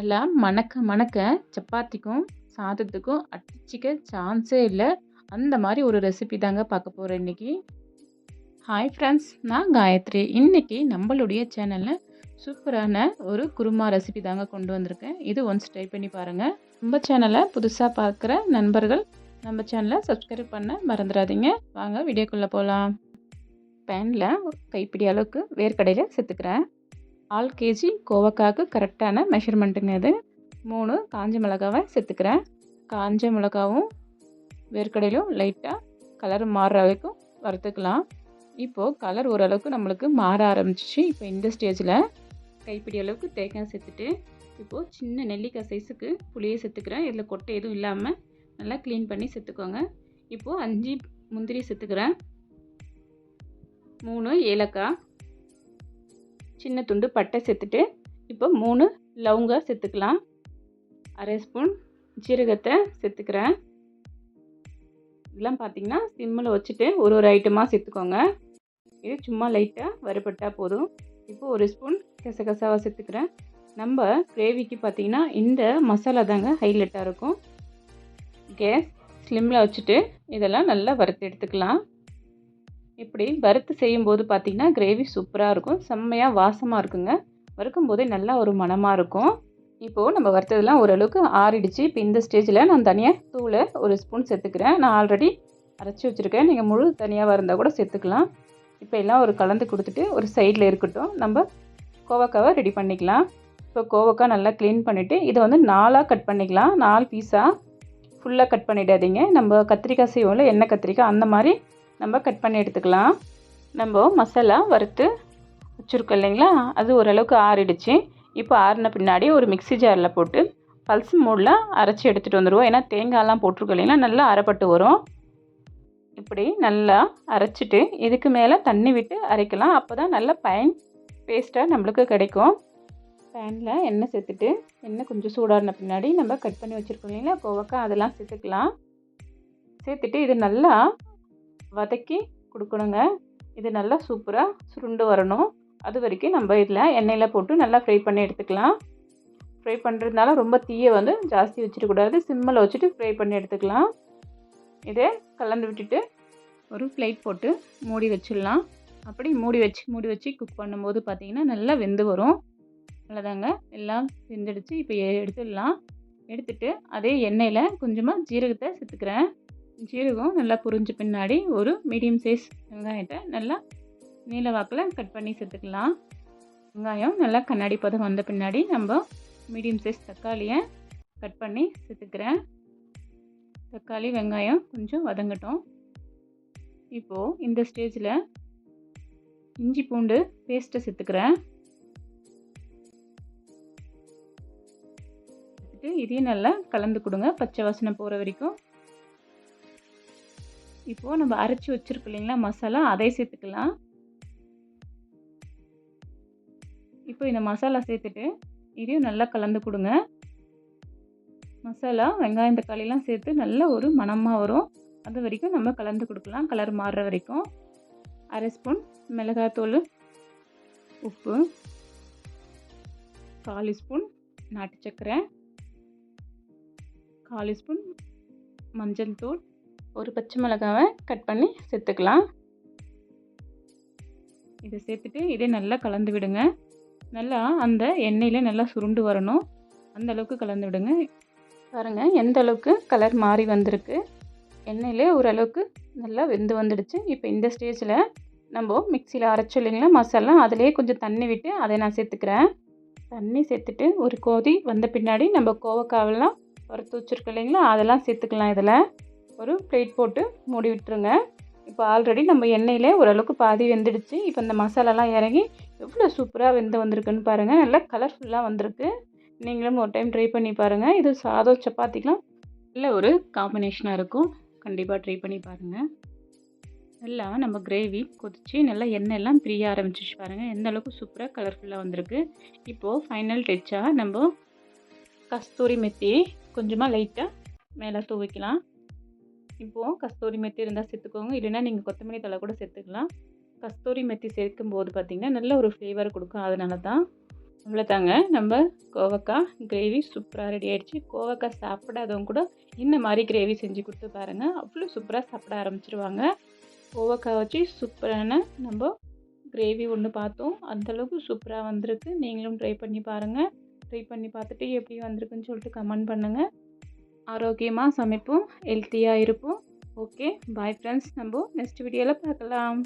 நல்லா மணக்க மணக்க சப்பாத்திக்கும், சாதத்துக்கும் அடிச்சிக்க சான்ஸே இல்லை அந்த மாதிரி ஒரு ரெசிபி தாங்க பார்க்க போகிறேன் இன்னைக்கு. Hi friends! நான் காயத்ரி. இன்றைக்கி நம்மளுடைய சேனலில் சூப்பரான ஒரு குருமா ரெசிபி தாங்க கொண்டு வந்திருக்கேன். இது ஒன்ஸ் ட்ரை பண்ணி பாருங்கள் நம்ம சேனலை புதுசாக பார்க்குற நண்பர்கள் நம்ம சேனலை சப்ஸ்கிரைப் பண்ண மறந்துடாதீங்க வாங்க வீடியோக்குள்ளே போகலாம் பேனில் கைப்பிடி அளவுக்கு வேர்க்கடையில் சேர்த்துக்கிறேன். 1/4 கேஜி கோவக்காய்க்கு கரெக்டான மெஷர்மெண்ட்டுங்க இது. மூணு காஞ்ச மிளகாவை சேர்த்துக்கிறேன். காஞ்ச மிளகாவும், வேர்க்கடையிலும் லைட்டாக கலர் மாறுற வரைக்கும் வறுத்துக்கலாம். இப்போது கலர் ஓரளவுக்கு நம்மளுக்கு மாற ஆரம்பிச்சிச்சு. இப்போ இந்த ஸ்டேஜில் கைப்பிடி அளவுக்கு தேங்காய் சேர்த்துட்டு, இப்போது சின்ன நெல்லிக்காய் சைஸுக்கு புளியை சேர்த்துக்கிறேன். இதில் கொட்டை எதுவும் இல்லாமல் நல்லா க்ளீன் பண்ணி சேர்த்துக்கோங்க. இப்போது அஞ்சு முந்திரி சேர்த்துக்கிறேன். மூணு ஏலக்காய். சின்ன துண்டு பட்டை சேர்த்துட்டு, இப்போ 3 லவங்கம் சேர்த்துக்கலாம். அரை ஸ்பூன் ஜீரகத்தை சேர்த்துக்கிறேன். இதெல்லாம் பார்த்தீங்கன்னா, சிம்மில் வச்சுட்டு ஒரு ஒரு ஐட்டமாக சேர்த்துக்கோங்க. இது சும்மா லைட்டாக வறுபட்டால் போதும். இப்போ ஒரு ஸ்பூன் கசகசாவ சேர்த்துக்கிறேன். நம்ம கிரேவிக்கு பார்த்தீங்கன்னா, இந்த மசாலா தாங்க ஹைலைட்டாக இருக்கும். கேஸ் ஸ்லிம்மில் வச்சுட்டு இதெல்லாம் நல்லா வறுத்து எடுத்துக்கலாம். இப்படி வறுத்து செய்யும்போது பார்த்திங்கன்னா கிரேவி சூப்பராக இருக்கும். செம்மையாக வாசமாக இருக்குங்க. வறுக்கும் போதே நல்லா ஒரு மனமாக இருக்கும். இப்போ நம்ம வறுத்ததெல்லாம் ஓரளவுக்கு ஆறிடுச்சு. இப்போ இந்த ஸ்டேஜில் நான் தனியாக தூளை ஒரு ஸ்பூன் சேர்த்துக்கிறேன். நான் ஆல்ரெடி அரைச்சி வச்சுருக்கேன் நீங்கள் முழு தனியாக இருந்தால் கூட சேர்த்துக்கலாம். இப்போ எல்லாம் ஒரு கலந்து கொடுத்துட்டு ஒரு சைடில் இருக்கட்டும். நம்ம கோவக்காவை ரெடி பண்ணிக்கலாம். இப்போ கோவக்காய் நல்லா க்ளீன் பண்ணிவிட்டு இதை வந்து நாலாக கட் பண்ணிக்கலாம். நாலு பீஸாக ஃபுல்லாக கட் பண்ணிடாதீங்க. நம்ம கத்திரிக்காய் செய்வோம்ல, எண்ணெய் கத்திரிக்காய் அந்த மாதிரி நம்ம கட் பண்ணி எடுத்துக்கலாம். நம்ம மசாலா வறுத்து வச்சிருக்கோம் இல்லைங்களா? அது ஓரளவுக்கு ஆறிடுச்சு. இப்போ ஆறின பின்னாடி ஒரு மிக்ஸி ஜாரில் போட்டு பல்ஸ் மூடில் அரைச்சி எடுத்துகிட்டு வந்துடுவோம் ஏன்னா தேங்காயெலாம் போட்டிருக்கோம் இல்லைங்களா? நல்லா அரைப்பட்டு வரும். இப்படி நல்லா அரைச்சிட்டு இதுக்கு மேலே தண்ணி விட்டு அரைக்கலாம். அப்போ தான் நல்ல பயன் பேஸ்ட்டாக நம்மளுக்கு கிடைக்கும். பேனில் எண்ணெய் சேர்த்துட்டு, எண்ணெய் கொஞ்சம் சூடான பின்னாடி நம்ம கட் பண்ணி வச்சுருக்கோம் இல்லைங்களா? கோவக்காய் அதெல்லாம் சேர்த்துக்கலாம். சேர்த்துட்டு இது நல்லா வதக்கி கொடுக்கணுங்க இது நல்லா சூப்பராக சுருண்டு வரணும். அது வரைக்கும் நம்ம இதில் எண்ணெயில் போட்டு நல்லா ஃப்ரை பண்ணி எடுத்துக்கலாம். ஃப்ரை பண்ணுறதுனால ரொம்ப தீயை வந்து ஜாஸ்தி வச்சிடக்கூடாது. சிம்மில் வச்சுட்டு ஃப்ரை பண்ணி எடுத்துக்கலாம். இதை கலந்து விட்டுட்டு, ஒரு பிளேட் போட்டு மூடி வச்சிடலாம். அப்படி மூடி வச்சு மூடி வச்சு குக் பண்ணும்போது பார்த்திங்கன்னா நல்லா வெந்து வரும். அவ்வளோதாங்க. எல்லாம் வெந்துடுச்சு. இப்போ எடுத்துடலாம். எடுத்துட்டு அதே எண்ணெயில் கொஞ்சமாக ஜீரகத்தை சேர்த்துக்கிறேன். ஜீரகம் நல்லா புரிஞ்ச பின்னாடி ஒரு மீடியம் சைஸ் வெங்காயத்தை நல்லா நீல வாக்கில் கட் பண்ணி சேர்த்துக்கலாம். வெங்காயம் நல்லா கண்ணாடி பதம் வந்த பின்னாடி நம்ம மீடியம் சைஸ் தக்காளியை கட் பண்ணி சேர்த்துக்கிறேன். தக்காளி, வெங்காயம் கொஞ்சம் வதங்கட்டும். இப்போது இந்த ஸ்டேஜில் இஞ்சி பூண்டு பேஸ்ட்டை சேர்த்துக்கிறேன். இதையும் நல்லா கலந்து கொடுங்க பச்சை வாசனை போகிற வரைக்கும். இப்போது நம்ம அரைச்சி வச்சுருக்கோம் இல்லைங்களா? மசாலா அதையும் சேர்த்துக்கலாம். இப்போ இந்த மசாலா சேர்த்துட்டு, இதையும் நல்லா கலந்து கொடுங்க மசாலா, வெங்காயம், தக்காளிலாம் சேர்த்து நல்ல ஒரு மணமாக வரும். அது வரைக்கும் நம்ம கலந்து கொடுக்கலாம் கலர் மாறுற வரைக்கும். அரை ஸ்பூன் மிளகாத்தூள் உப்பு, 1/4 ஸ்பூன் நாட்டு சர்க்கரை, 1/4 ஸ்பூன் மஞ்சள் தூள், ஒரு பச்சை மிளகாவை கட் பண்ணி சேர்த்துக்கலாம். இதை சேர்த்துட்டு இதே நல்லா கலந்து விடுங்க. நல்லா அந்த எண்ணெயில் நல்லா சுருண்டு வரணும். அந்த அளவுக்கு கலந்து விடுங்க. பாருங்கள் எந்த அளவுக்கு கலர் மாறி வந்திருக்கு. எண்ணெயிலே ஓரளவுக்கு நல்லா வெந்து வந்துடுச்சு. இப்போ இந்த ஸ்டேஜில் நம்ம மிக்சியில் அரைச்சோம் இல்லைங்களா? மசாலா அதிலே கொஞ்சம் தண்ணி விட்டு அதை நான் சேர்த்துக்கிறேன். தண்ணி சேர்த்துட்டு ஒரு கோதி வந்த பின்னாடி நம்ம கோவக்காவெல்லாம் வறுத்து வச்சிருக்கோம் இல்லைங்களா? அதெல்லாம் சேர்த்துக்கலாம் இதில் ஒரு பிளேட் போட்டு மூடி விட்டுருங்க. இப்போ ஆல்ரெடி நம்ம எண்ணெயில் ஓரளவுக்கு பாதி வெந்துடுச்சு. இப்போ இந்த மசாலாலாம் இறங்கி எவ்வளோ சூப்பராக வெந்து வந்திருக்குன்னு பாருங்கள் நல்லா கலர்ஃபுல்லாக வந்திருக்கு. நீங்களும் ஒரு டைம் ட்ரை பண்ணி பாருங்கள் இது சாதம், சப்பாத்திக்கெலாம் நல்ல ஒரு காம்பினேஷனாக இருக்கும். கண்டிப்பாக ட்ரை பண்ணி பாருங்கள் நல்லா நம்ம கிரேவி கொதித்து நல்லா எண்ணெய்லாம் பிரிய ஆரம்பிச்சிச்சு பாருங்கள் எந்த அளவுக்கு சூப்பராக கலர்ஃபுல்லாக வந்திருக்கு. இப்போது ஃபைனல் டச்சாக நம்ம கஸ்தூரி மெத்தி கொஞ்சமாக லைட்டாக மேலே தூவிக்கலாம். இப்போது கஸ்தூரி மெத்தி இருந்தால் சேர்த்துக்கோங்க. இல்லைன்னா நீங்கள் கொத்தமல்லி தழை கூட சேர்த்துக்கலாம். கஸ்தூரி மெத்தி சேர்க்கும்போது பார்த்திங்கன்னா நல்ல ஒரு ஃப்ளேவர் கொடுக்கும். அதனால தான். அவ்வளோதாங்க நம்ம கோவக்காய் கிரேவி சூப்பராக ரெடி ஆகிடுச்சு கோவக்காய் சாப்பிடாதவங்க கூட இந்த மாதிரி கிரேவி செஞ்சு கொடுத்து பாருங்கள் அவ்வளோ சூப்பராக சாப்பிட ஆரம்பிச்சிருவாங்க. கோவக்காய் வச்சு சூப்பரான நம்ம கிரேவி ஒன்று பார்த்தோம். அந்தளவுக்கு சூப்பராக வந்திருக்கு. நீங்களும் ட்ரை பண்ணி பாருங்கள் ட்ரை பண்ணி பார்த்துட்டு எப்படி வந்திருக்குன்னு சொல்லிட்டு கமெண்ட் பண்ணுங்கள் ஆரோக்கியமாக சமைப்போம் ஹெல்த்தியாக இருப்போம். ஓகே பாய் ஃப்ரெண்ட்ஸ் நம்ம நெக்ஸ்ட் வீடியோவில் பார்க்கலாம்.